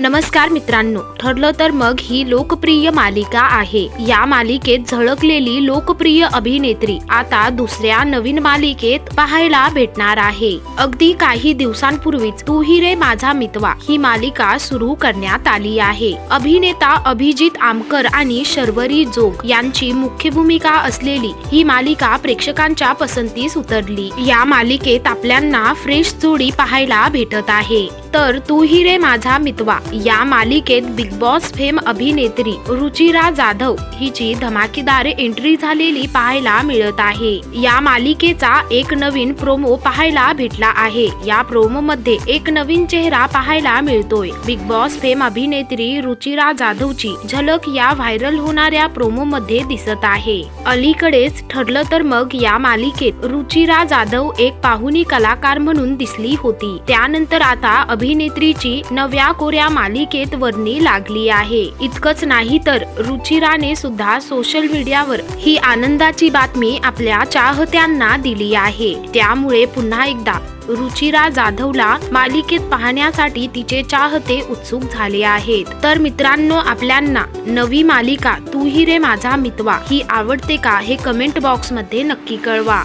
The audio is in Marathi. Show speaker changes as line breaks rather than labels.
नमस्कार मित्रांनो ठरलं तर मग ही लोकप्रिय मालिका आहे. या मालिकेत झळकलेली लोकप्रिय अभिनेत्री आता दुसऱ्या नवीन मालिकेत पाहायला भेटणार आहे. अगदी काही दिवसांपूर्वीच तू ही रे माझा मितवा ही मालिका सुरू करण्यात आली आहे. अभिनेता अभिजित आमकर आणि शर्वरी जोग यांची मुख्य भूमिका असलेली ही मालिका प्रेक्षकांच्या पसंतीस उतरली. या मालिकेत आपल्यांना फ्रेश जोडी पाहायला भेटत आहे. तर तू ही रे माझा मितवा. या मालिकेत बिग बॉस फेम अभिनेत्री रुचिरा जाधव हिची धमाकेदार एंट्री झालेली पाहायला मिळत आहे. या मालिकेचा एक नवीन प्रोमो पाहायला भेटला आहे. या प्रोमो मध्ये एक नवीन चेहरा पाहायला मिळतोय. बिग बॉस फेम अभिनेत्री रुचिरा जाधवची झलक या व्हायरल होणाऱ्या प्रोमो मध्ये दिसत आहे. अलीकडेच ठरलं तर मग या मालिकेत रुचिरा जाधव एक पाहुणी कलाकार म्हणून दिसली होती. त्यानंतर आता अभिनेत्रीची नव्या कोऱ्या मालिकेत वर्णी लागली आहे. इतकंच नाही तर रुचिराने सुद्धा सोशल मीडियावर ही आनंदाची बातमी आपल्या चाहत्यांना दिली आहे. त्यामुळे पुन्हा एकदा रुचिरा जाधवला मालिकेत पाहण्यासाठी तिचे चाहते उत्सुक झाले आहेत. तर मित्रांनो आपल्यांना नवी मालिका तू ही रे माझा मितवा ही आवडते का हे कमेंट बॉक्समध्ये नक्की कळवा.